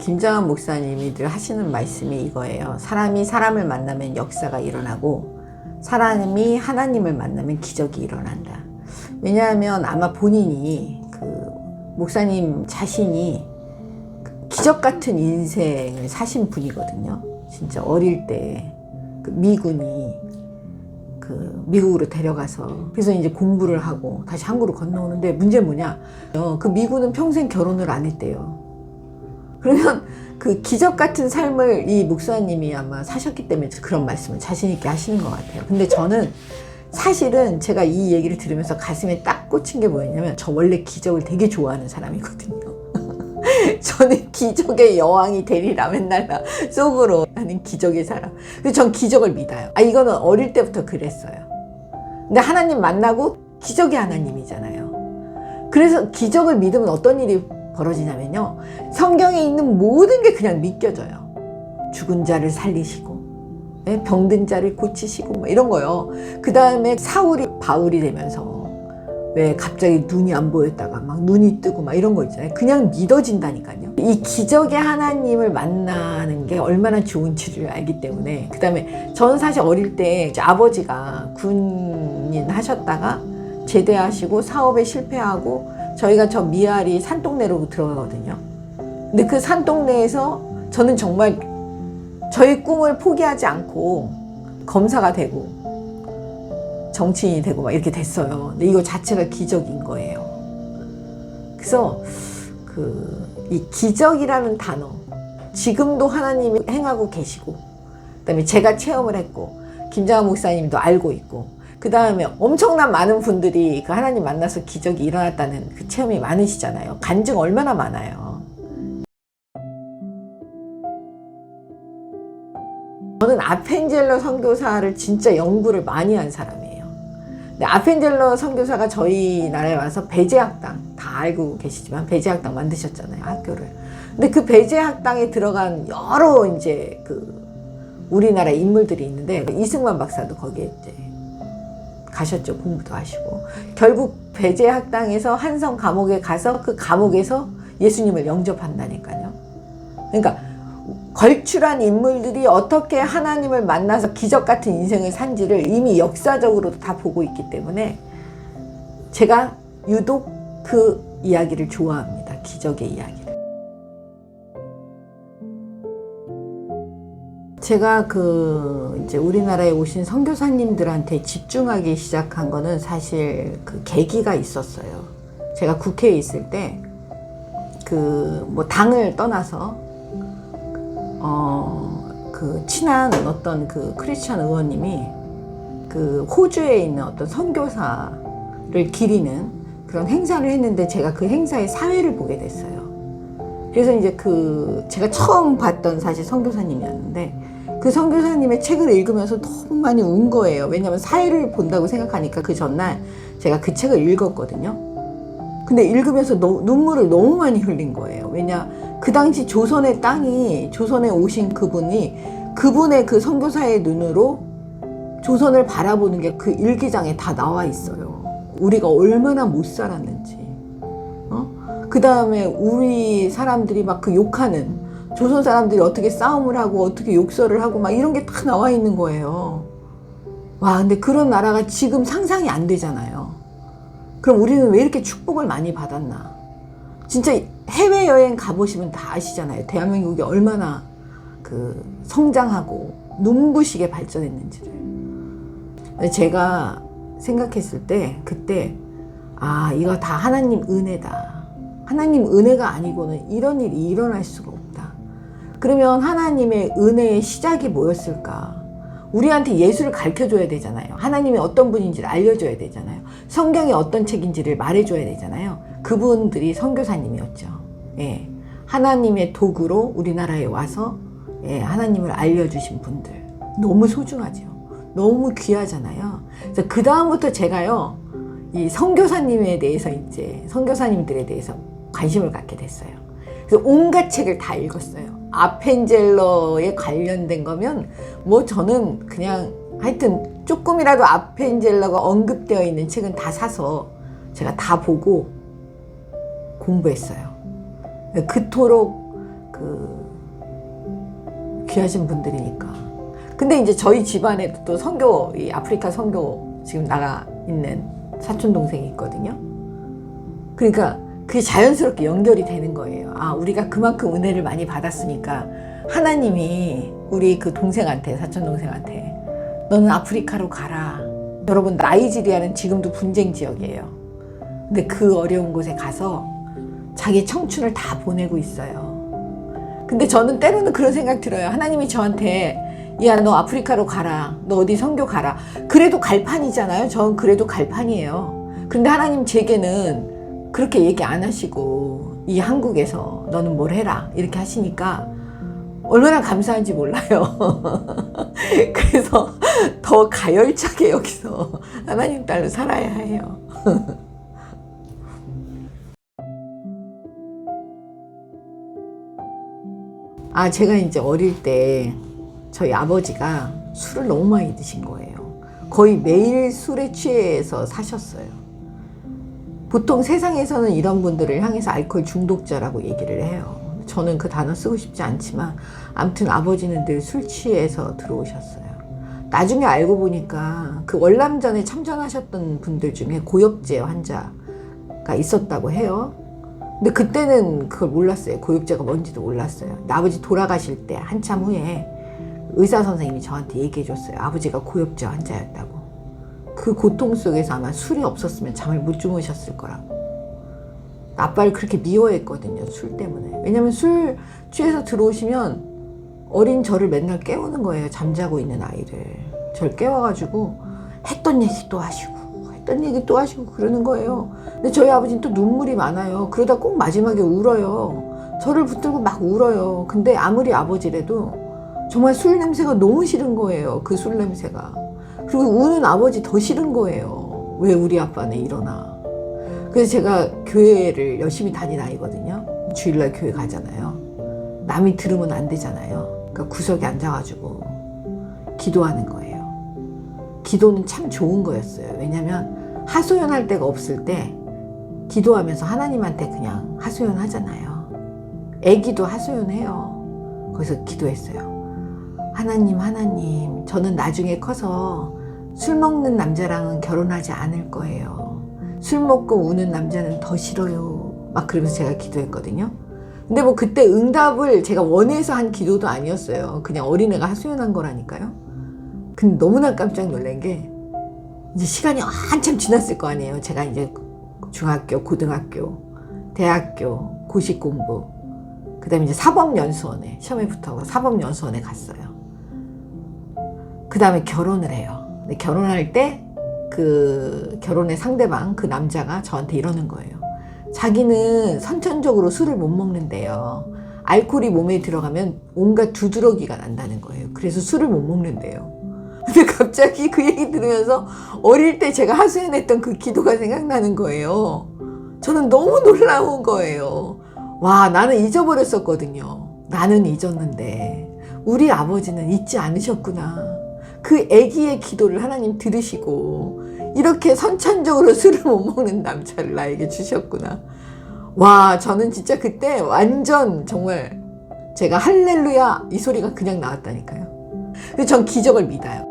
김장한 목사님이 늘 하시는 말씀이 이거예요. 사람이 사람을 만나면 역사가 일어나고 사람이 하나님을 만나면 기적이 일어난다. 왜냐하면 아마 본인이 그 목사님 자신이 그 기적 같은 인생을 사신 분이거든요. 진짜 어릴 때 그 미군이 그 미국으로 데려가서 그래서 이제 공부를 하고 다시 한국으로 건너오는데 문제 뭐냐? 어, 그 미군은 평생 결혼을 안 했대요. 그러면 그 기적 같은 삶을 이 목사님이 아마 사셨기 때문에 그런 말씀을 자신 있게 하시는 것 같아요. 근데 저는 사실은 제가 이 얘기를 들으면서 가슴에 딱 꽂힌 게 뭐였냐면 저 원래 기적을 되게 좋아하는 사람이거든요. 저는 기적의 여왕이 되리라 맨날 나 속으로 하는 기적의 사람. 근데 전 기적을 믿어요. 아 이거는 어릴 때부터 그랬어요. 근데 하나님 만나고 기적의 하나님이잖아요. 그래서 기적을 믿으면 어떤 일이 벌어지냐면요. 성경에 있는 모든 게 그냥 믿겨져요. 죽은 자를 살리시고, 예, 병든 자를 고치시고, 뭐 이런 거요. 그 다음에 사울이 바울이 되면서, 왜 갑자기 눈이 안 보였다가 막 눈이 뜨고 막 이런 거 있잖아요. 그냥 믿어진다니까요. 이 기적의 하나님을 만나는 게 얼마나 좋은지를 알기 때문에. 그 다음에 저는 사실 어릴 때 아버지가 군인 하셨다가 제대하시고 사업에 실패하고 저희가 저 미아리 산동네로 들어가거든요. 근데 그 산동네에서 저는 정말 저의 꿈을 포기하지 않고 검사가 되고 정치인이 되고 막 이렇게 됐어요. 근데 이거 자체가 기적인 거예요. 그래서 그 이 기적이라는 단어 지금도 하나님이 행하고 계시고 그다음에 제가 체험을 했고 김장한 목사님도 알고 있고 그 다음에 엄청난 많은 분들이 그 하나님 만나서 기적이 일어났다는 그 체험이 많으시잖아요. 간증 얼마나 많아요. 저는 아펜젤러 선교사를 진짜 연구를 많이 한 사람이에요. 근데 아펜젤러 선교사가 저희 나라에 와서 배제학당 다 알고 계시지만 배제학당 만드셨잖아요 학교를. 근데 그 배제학당에 들어간 여러 이제 그 우리나라 인물들이 있는데 이승만 박사도 거기에 이제 가셨죠 공부도 하시고 결국 배제학당에서 한성 감옥에 가서 그 감옥에서 예수님을 영접한다니까요. 그러니까 걸출한 인물들이 어떻게 하나님을 만나서 기적 같은 인생을 산지를 이미 역사적으로도 다 보고 있기 때문에 제가 유독 그 이야기를 좋아합니다. 기적의 이야기 제가 그 이제 우리나라에 오신 선교사님들한테 집중하기 시작한 거는 사실 그 계기가 있었어요. 제가 국회에 있을 때 그 뭐 당을 떠나서 어, 그 친한 어떤 그 크리스천 의원님이 그 호주에 있는 어떤 선교사를 기리는 그런 행사를 했는데 제가 그 행사의 사회를 보게 됐어요. 그래서 이제 그 제가 처음 봤던 사실 선교사님이었는데 그 선교사님의 책을 읽으면서 너무 많이 운 거예요. 왜냐하면 사회를 본다고 생각하니까 그 전날 제가 그 책을 읽었거든요. 근데 읽으면서 너, 눈물을 너무 많이 흘린 거예요. 왜냐 그 당시 조선의 땅이 조선에 오신 그분이 그분의 그 선교사의 눈으로 조선을 바라보는 게 그 일기장에 다 나와 있어요. 우리가 얼마나 못 살았는지. 어? 그 다음에 우리 사람들이 막 그 욕하는 조선 사람들이 어떻게 싸움을 하고 어떻게 욕설을 하고 막 이런 게 다 나와 있는 거예요. 와, 근데 그런 나라가 지금 상상이 안 되잖아요. 그럼 우리는 왜 이렇게 축복을 많이 받았나? 진짜 해외여행 가보시면 다 아시잖아요. 대한민국이 얼마나 그 성장하고 눈부시게 발전했는지를. 제가 생각했을 때, 그때, 아, 이거 다 하나님 은혜다. 하나님 은혜가 아니고는 이런 일이 일어날 수가 없다. 그러면 하나님의 은혜의 시작이 뭐였을까? 우리한테 예수를 가르쳐 줘야 되잖아요. 하나님이 어떤 분인지를 알려줘야 되잖아요. 성경이 어떤 책인지를 말해줘야 되잖아요. 그분들이 선교사님이었죠. 예. 하나님의 도구로 우리나라에 와서 예, 하나님을 알려주신 분들. 너무 소중하죠. 너무 귀하잖아요. 그래서 그다음부터 제가요, 이 선교사님에 대해서 이제, 선교사님들에 대해서 관심을 갖게 됐어요. 그래서 온갖 책을 다 읽었어요. 아펜젤러에 관련된 거면 뭐 저는 그냥 하여튼 조금이라도 아펜젤러가 언급되어 있는 책은 다 사서 제가 다 보고 공부했어요. 그토록 그그 귀하신 분들이니까. 근데 이제 저희 집안에도 또 선교, 이 아프리카 선교 지금 나가 있는 사촌 동생이 있거든요. 그러니까 그게 자연스럽게 연결이 되는 거예요. 아, 우리가 그만큼 은혜를 많이 받았으니까 하나님이 우리 그 동생한테, 사촌 동생한테 너는 아프리카로 가라. 여러분, 나이지리아는 지금도 분쟁 지역이에요. 근데 그 어려운 곳에 가서 자기 청춘을 다 보내고 있어요. 근데 저는 때로는 그런 생각 들어요. 하나님이 저한테 야, 너 아프리카로 가라. 너 어디 선교 가라. 그래도 갈판이잖아요. 전 그래도 갈판이에요. 근데 하나님 제게는 그렇게 얘기 안 하시고 이 한국에서 너는 뭘 해라. 이렇게 하시니까 얼마나 감사한지 몰라요. 그래서 더 가열차게 여기서 하나님 딸로 살아야 해요. 아, 제가 이제 어릴 때 저희 아버지가 술을 너무 많이 드신 거예요. 거의 매일 술에 취해서 사셨어요. 보통 세상에서는 이런 분들을 향해서 알코올 중독자라고 얘기를 해요. 저는 그 단어 쓰고 싶지 않지만 아무튼 아버지는 늘 술 취해서 들어오셨어요. 나중에 알고 보니까 그 월남전에 참전하셨던 분들 중에 고엽제 환자가 있었다고 해요. 근데 그때는 그걸 몰랐어요. 고엽제가 뭔지도 몰랐어요. 아버지 돌아가실 때 한참 후에 의사 선생님이 저한테 얘기해 줬어요. 아버지가 고엽제 환자였다고. 그 고통 속에서 아마 술이 없었으면 잠을 못 주무셨을 거라고. 아빠를 그렇게 미워했거든요. 술 때문에. 왜냐면 술 취해서 들어오시면 어린 저를 맨날 깨우는 거예요. 잠자고 있는 아이를. 저를 깨워가지고 했던 얘기 또 하시고 했던 얘기 또 하시고 그러는 거예요. 근데 저희 아버지는 또 눈물이 많아요. 그러다 꼭 마지막에 울어요. 저를 붙들고 막 울어요. 근데 아무리 아버지래도 정말 술 냄새가 너무 싫은 거예요. 그 술 냄새가. 그리고 우는 아버지 더 싫은 거예요. 왜 우리 아빠는 이러나. 그래서 제가 교회를 열심히 다닌 아이거든요. 주일날 교회 가잖아요. 남이 들으면 안 되잖아요. 그러니까 구석에 앉아가지고 기도하는 거예요. 기도는 참 좋은 거였어요. 왜냐면 하소연할 데가 없을 때 기도하면서 하나님한테 그냥 하소연 하잖아요. 애기도 하소연해요. 거기서 기도했어요. 하나님, 하나님, 저는 나중에 커서 술 먹는 남자랑은 결혼하지 않을 거예요. 술 먹고 우는 남자는 더 싫어요. 막 그러면서 제가 기도했거든요. 근데 뭐 그때 응답을 제가 원해서 한 기도도 아니었어요. 그냥 어린애가 하소연한 거라니까요. 근데 너무나 깜짝 놀란 게 이제 시간이 한참 지났을 거 아니에요. 제가 이제 중학교, 고등학교, 대학교, 고시 공부, 그 다음에 이제 사법연수원에 시험에 붙어서 사법연수원에 갔어요. 그 다음에 결혼을 해요. 근데 결혼할 때 그 결혼의 상대방 그 남자가 저한테 이러는 거예요. 자기는 선천적으로 술을 못 먹는데요. 알코올이 몸에 들어가면 온갖 두드러기가 난다는 거예요. 그래서 술을 못 먹는데요. 근데 갑자기 그 얘기 들으면서 어릴 때 제가 하소연했던 그 기도가 생각나는 거예요. 저는 너무 놀라운 거예요. 와, 나는 잊어버렸었거든요. 나는 잊었는데 우리 아버지는 잊지 않으셨구나. 그 아기의 기도를 하나님 들으시고 이렇게 선천적으로 술을 못 먹는 남자를 나에게 주셨구나. 와, 저는 진짜 그때 완전 정말 제가 할렐루야 이 소리가 그냥 나왔다니까요. 근데 전 기적을 믿어요.